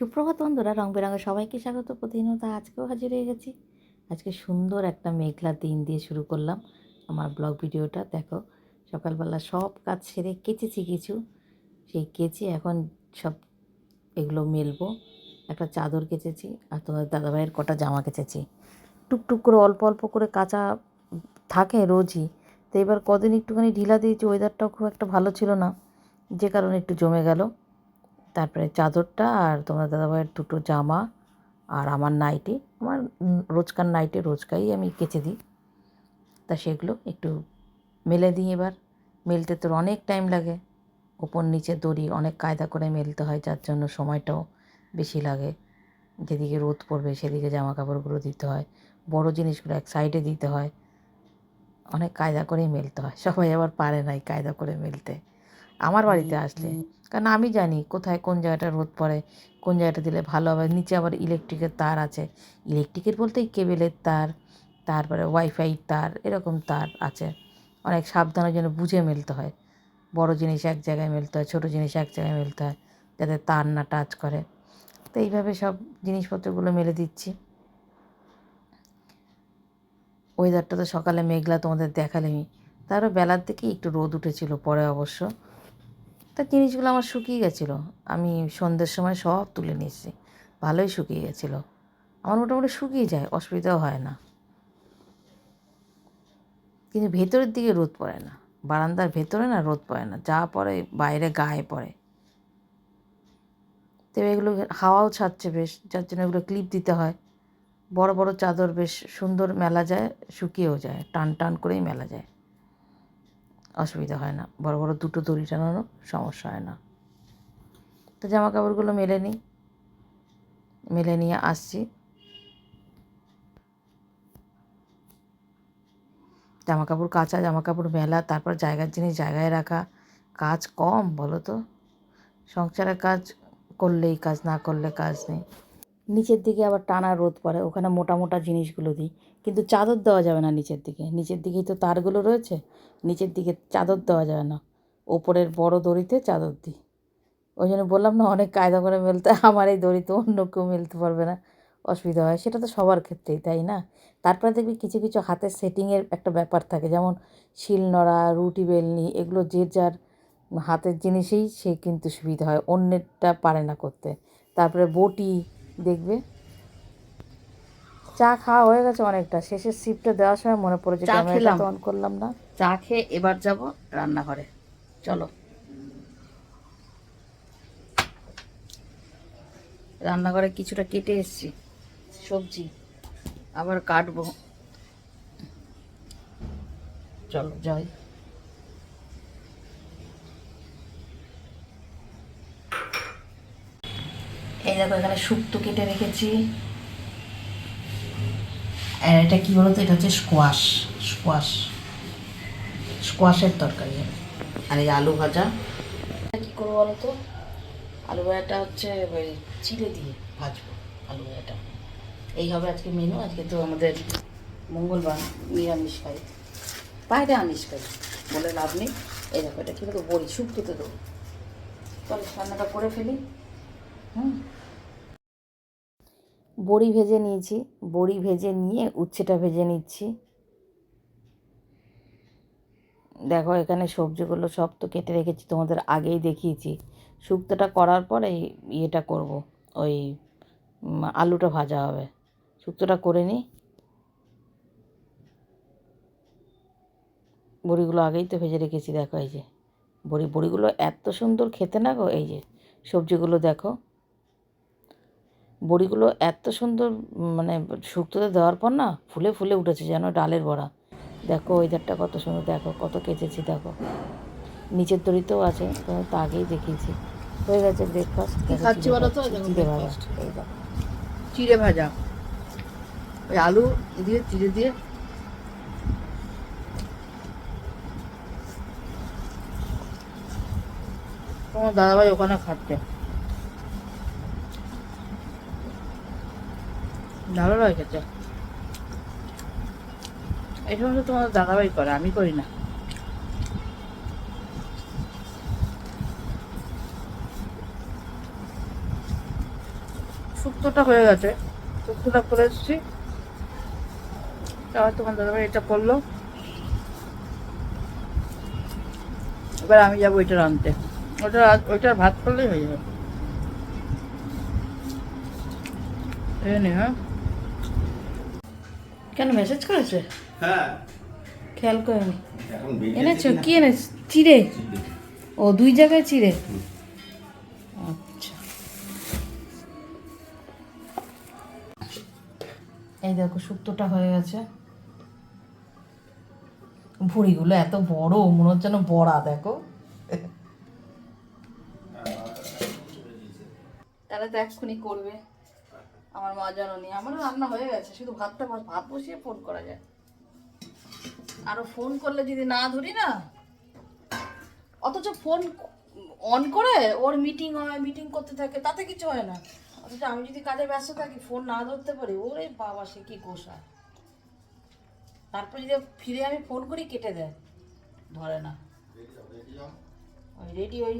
সুপ্রভাত বন্ধুরা, রং বেরঙে সবাইকে স্বাগত। প্রতিদিনত আজকেও হাজির হয়ে গেছি। আজকে সুন্দর একটা মেঘলা দিন দিয়ে শুরু করলাম আমার ব্লগ ভিডিওটা। দেখো, সকালবেলা সব কাজ সেরে কেচেছি কিছু। সেই কেচে এখন সব এগুলো মেলবো। একটা চাদর কেচেছি আর তোমার দাদাভাইয়ের কটা জামা কেচেছি। টুকটুক করে, অল্প অল্প করে কাঁচা থাকে রোজই। তো এবার কদিন একটুখানি ঢিলা দিয়েছি ওয়েদারটাও খুব একটা ভালো ছিল না। যে কারণে একটু জমে গেল। তারপরে চাদরটা আর তোমার দাদাভাইয়ের দুটো জামা আর আমার নাইটি। আমার রোজকার নাইটে রোজকারই আমি কেচে দিই। তা সেগুলো একটু মেলে দিই এবার। মেলতে তোর অনেক টাইম লাগে। ওপর নিচে দড়ি অনেক কায়দা করে মেলতে হয়, যার জন্য সময়টাও বেশি লাগে। যেদিকে রোদ পড়বে সেদিকে জামা কাপড়গুলো দিতে হয়। বড় জিনিসগুলো এক সাইডে দিতে হয়। অনেক কায়দা করেই মেলতে হয়। সবাই আবার পারে না এই কায়দা করে মেলতে। আমার বাড়িতে আসলে। কারণ আমি জানি কোথায় কোন জায়গাটা রোদ পড়ে কোন জায়গাটা দিলে ভালো হবে। নিচে আবার ইলেকট্রিকের তার আছে। ইলেকট্রিকের বলতেই কেবেলের তার তারপরে ওয়াইফাই তার এরকম তার আছে। অনেক সাবধানের জন্য বুঝে মেলতে হয়। বড় জিনিস এক জায়গায় মেলতে হয় ছোটো জিনিস এক জায়গায় মেলতে হয় যাতে তার না টাচ করে। তো এইভাবে সব জিনিসপত্রগুলো মেলে দিচ্ছি। ওয়েদারটা তো সকালে মেঘলা তোমাদের দেখালেমি তারপর বেলার দিকে একটু রোদ উঠেছিল পরে অবশ্য। তা জিনিসগুলো আমার শুকিয়ে গেছিল। আমি সন্ধ্যের সময় সব তুলে নিয়েছি। ভালোই শুকিয়ে গেছিল। আমার মোটামুটি শুকিয়ে যায়, অসুবিধাও হয় না। কিন্তু ভেতরের দিকে রোদ পড়ে না। বারান্দার ভেতরে না রোদ পড়ে না। যা পড়ে বাইরে গায়ে পড়ে। তো এগুলো হাওয়াও ছাড়ছে বেশ, যার জন্য এগুলো ক্লিপ দিতে হয়। বড় বড় চাদর বেশ সুন্দর মেলা যায়, শুকিয়েও যায়, টান টান করেই মেলা যায়। অসুবিধা হয় না। বড় বড় দুটো দড়ি টানানো সমস্যা হয় না। তো জামা কাপড়গুলো মেলে নিই। মেলে নিয়ে আসছি। জামা কাপড় কাচা জামা কাপড় মেলা, তারপর জায়গার জিনিস জায়গায় রাখা। কাজ কম, বলো তো। সংসারের কাজ করলেই কাজ, না করলে কাজ নেই। নিচের দিকে আবার টানা রোদ পড়ে, ওখানে মোটা মোটা জিনিসগুলো দিই। কিন্তু চাদর দেওয়া যাবে না নিচের দিকে। নিচের দিকেই তো তারগুলো রয়েছে, নিচের দিকে চাদর দেওয়া যাবে না। ওপরের বড় দড়িতে চাদর দিই। ওই জন্য বললাম না, অনেক কায়দা করে মেলতে, আমার এই দড়িতে অন্য কেউ মেলতে পারবে না। অসুবিধা হয়। সেটা তো সবার ক্ষেত্রেই, তাই না? তারপরে দেখবি কিছু কিছু হাতের সেটিংয়ের একটা ব্যাপার থাকে, যেমন শিলনোড়া রুটি বেলনি, এগুলো যে যার হাতের জিনিসেই সে কিন্তু সুবিধা হয়, অন্যেরটা পারে না করতে। তারপরে বটি দেখবে। চা খাওয়া হয়ে গেছে অনেকটা। শেষের সিপটা দেওয়ার সময় মনে পড়েছে চা ক্যামেরাটা। তো অন করলাম না। চা খেয়ে এবার যাব রান্নাঘরে। চলো। রান্নাঘরে কিছুটা কেটে এসছি। সবজি আবার কাটবো। চলো যাই এই দেখো, এখানে শুক্তো কেটে রেখেছি। আর এটা কি বলতো? এটা হচ্ছে স্কোয়াশ স্কোয়াশ স্কোয়াশের তরকারি আর এই আলু ভাজা। কী করব বলো তো আলু ভাজাটা হচ্ছে ওই চিড়ে দিয়ে ভাজবো আলু ভাজাটা। এই হবে আজকে মেনু আজকে তো আমাদের মঙ্গলবার নিরামিষ খাই। বাইরে আমিষ খাই, বলে লাভ নেই। এই দেখো, এটা কী বলতো? বড়ি, শুক্তোতে দেবো। চলো, রান্নাটা করে ফেলি। হুম? বড়ি ভেজে নিয়েছি। বড়ি ভেজে নিয়ে উচ্ছেটা ভেজে নিচ্ছি। দেখো এখানে সবজিগুলো সব তো কেটে রেখেছি, তোমাদের আগেই দেখিয়েছি। শুক্তোটা করার পরে এই ইয়েটা করব, ওই আলুটা ভাজা হবে। শুক্তোটা করে নিই। বড়িগুলো আগেই তো ভেজে রেখেছি, দেখো এই যে। বড়ি, বড়িগুলো এত সুন্দর খেতে না গো, এই যে সবজিগুলো দেখো। বড়িগুলো এত সুন্দর মানে শুক্তোতে দেওয়ার পর না ফুলে ফুলে উঠেছে যেন ডালের বড়া। দেখো ওয়েদারটা কত সুন্দর দেখো কত কেচেছি দেখো। নিচের দড়িতেও আছে তো আগেই দেখিয়েছি। হয়ে গেছে ব্রেকফাস্ট খাচ্ছি বলো তো? দেখো breakfast। চিড়ে ভাজা। ওই আলু দিয়ে চিড়ে দিয়ে। তোমার দাদাভাই ওখানে খাচ্ছে। ভালো লাগে খেতে এই সমস্ত তোমার দাদাভাই করে, আমি করি না। শুক্তোটা হয়ে গেছে শুক্তোটা করে এসেছি। তারপর তোমার দাদাভাই এটা করল। এবার আমি যাব ওইটা রাঁধতে ওটা ওইটার ভাত করলেই হয়ে যাবে। হ্যাঁ। কেন মেসেজ করেছে? হ্যাঁ। খেয়াল করিনি। এনেছো? কি এনেছ? চিড়ে? ও দুই জায়গায় চিড়ে? আচ্ছা। এই দেখো শুক্তোটা হয়ে গেছে। ভুড়িগুলো এত বড় মনে হচ্ছে যেন বড়া দেখো। তাহলে তো এক্ষুনি করবে। আমার মা জানি আমারও রান্না হয়ে গেছে, শুধু ভাতটা ভাত বসিয়ে ফোন করা যায়। আরও ফোন করলে যদি না ধরি না, অথচ ফোন অন করে ওর মিটিং হয় মিটিং করতে থাকে, তাতে কিছু হয় না। অথচ আমি যদি কাজে ব্যস্ত থাকি ফোন না ধরতে পারি, ওরে বাবা, সে কি গোসা। তারপর যদি ফিরে আমি ফোন করি, কেটে দেয়, ধরে না। ওই রেডি ওই।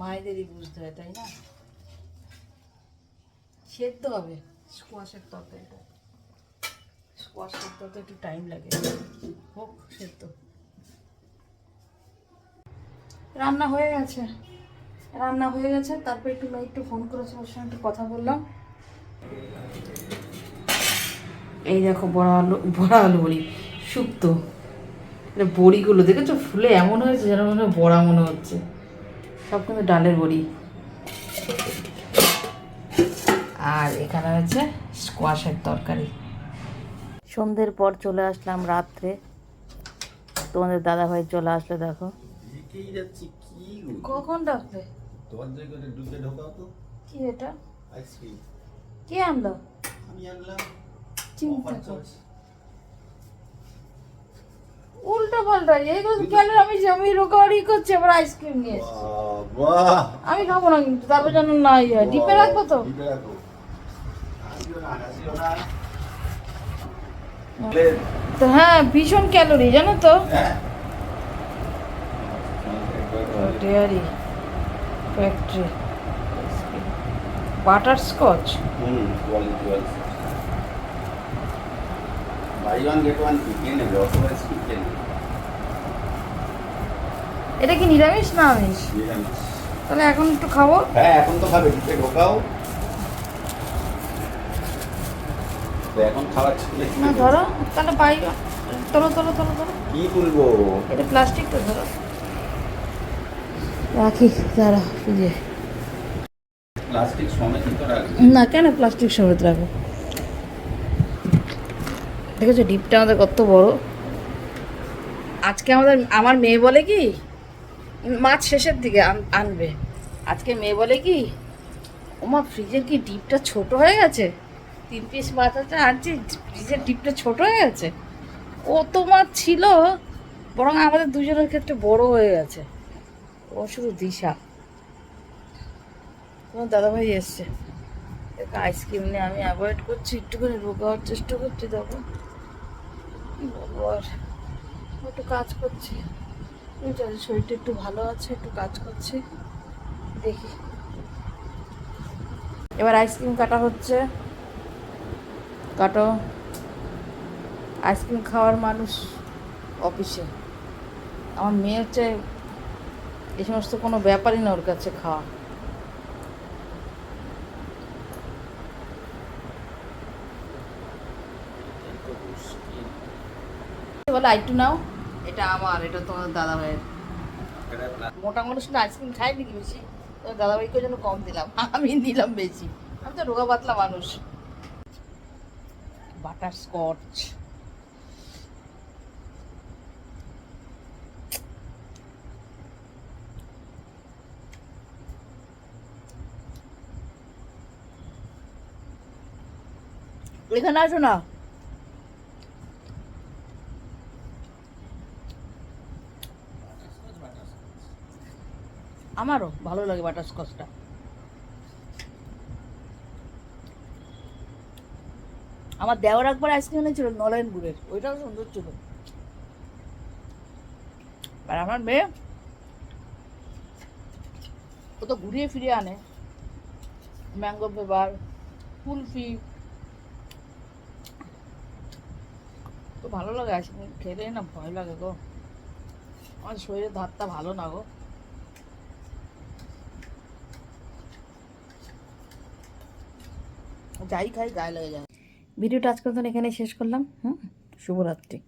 মায়েদেরই বুঝতে হয়, তাই না? সেদ্ধ হবে। স্কোয়াশের তরকারিটা স্কোয়াশ সেদ্ধ তো একটু টাইম লাগে। হোক, সেদ্ধ। রান্না হয়ে গেছে। রান্না হয়ে গেছে, তারপর একটু একটু ফোন করেছে, ওর সঙ্গে একটু কথা বললাম। এই দেখো, বড় আলু, বড়া আলু বড়ি শুক্তো এটা বড়িগুলো, দেখেছ? ফুলে এমন হয়েছে যেন মনে হয় বড়া মনে হচ্ছে। সব কিন্তু ডালের বড়ি। আর এখানে হচ্ছে স্কোয়াশের তরকারি। সন্ধ্যের পর চলে আসলাম রাত্রে। তোমাদের দাদাভাই চলে আসলে দেখো? কখন কি এটা? কে আনলো? আমি আনলাম। চিন্তা। উল্টো পাল্টা এইগুলো কেন আমি আমি রোকারি করছি আবার আইসক্রিম নিয়ে এসেছি। আমি খাব না কিন্তু তারপর যেন না ইয়ে ডিপে রাখব তো? হ্যাঁ ভীষণ ক্যালোরি জানো তো। ডেয়ারি ফ্যাক্টরি বাটার স্কচ হুম, quality wise। Buy one, get one free, কে নেবে? অত আইসক্রিম কে নেবে? এটা কি নিরামিষ না আমিষ। তাহলে এখন একটু খাব। হ্যাঁ এখন তো খাবে ডিপে ঢোকাও। এখন খাবার না ধরো তাহলে পাই তোলো তোলো তোলো তোলো কি তুলবো? এটা প্লাস্টিক তো ধরো। রাখি দাঁড়া ফ্রিজে প্লাস্টিক সমেত না কেন প্লাস্টিক সমেত রাখো দেখেছ ডিপটা আমাদের কত বড়। আজকে আমাদের আমার মেয়ে বলে কি মাছ শেষের দিকে আন- আনবে। আজকে মেয়ে বলে কি, ওমা, ফ্রিজের কি ডিপটা ছোট হয়ে গেছে? তিন পিস মাছ আছে, আনছি, ফ্রিজের ডিপটা ছোট হয়ে গেছে? ও তো মাছ ছিল, বরং আমাদের দুজনের ক্ষেত্রে বড় হয়ে গেছে। ও শুধু দিশা। তোমার দাদাভাই এসছে। আইসক্রিম নিয়ে আমি অ্যাভয়েড করছি, একটুখানি রোগাবার চেষ্টা করছি কি বলব আর, একটু কাজ করছি। পারছি, শরীরটা একটু ভালো আছে একটু কাজ করছি। দেখি। এবার আইসক্রিম কাটা হচ্ছে। কাটো। আইসক্রিম খাওয়ার মানুষ অফিসে। আমার মেয়ে হচ্ছে এই সমস্ত কোনো ব্যাপারই না ওর কাছে খাওয়া। বলে আইটু নাও। এটা আমার, এটা তোমার দাদা ভাইয়ের মোটা মানুষ না আইসক্রিম খাই নাকি বেশি? তোমার দাদা ভাইকে জন্য কম দিলাম, আমি নিলাম বেশি। আমি তো রোগা পাতলা মানুষ। Butterscotch. এখানে আসো না। আমারও ভালো লাগে বাটার স্কচটা। আমার দেওয়ার একবার আইসক্রিম এনেছিল, নলেন গুড়ের। ওইটাও সুন্দর ছিল। আর আমার মেয়ে, ও তো ঘুরিয়ে ফিরিয়ে আনে। Mango flavour, kulfi. তো ভালো লাগে আইসক্রিম খেলে না ভয় লাগে গো। আমার শরীরের ধারটা ভালো না গো। যাই খাই গায়ে লেগে যায়। ভিডিওটা আজকের মতন এখানে শেষ করলাম হুম? শুভরাত্রি।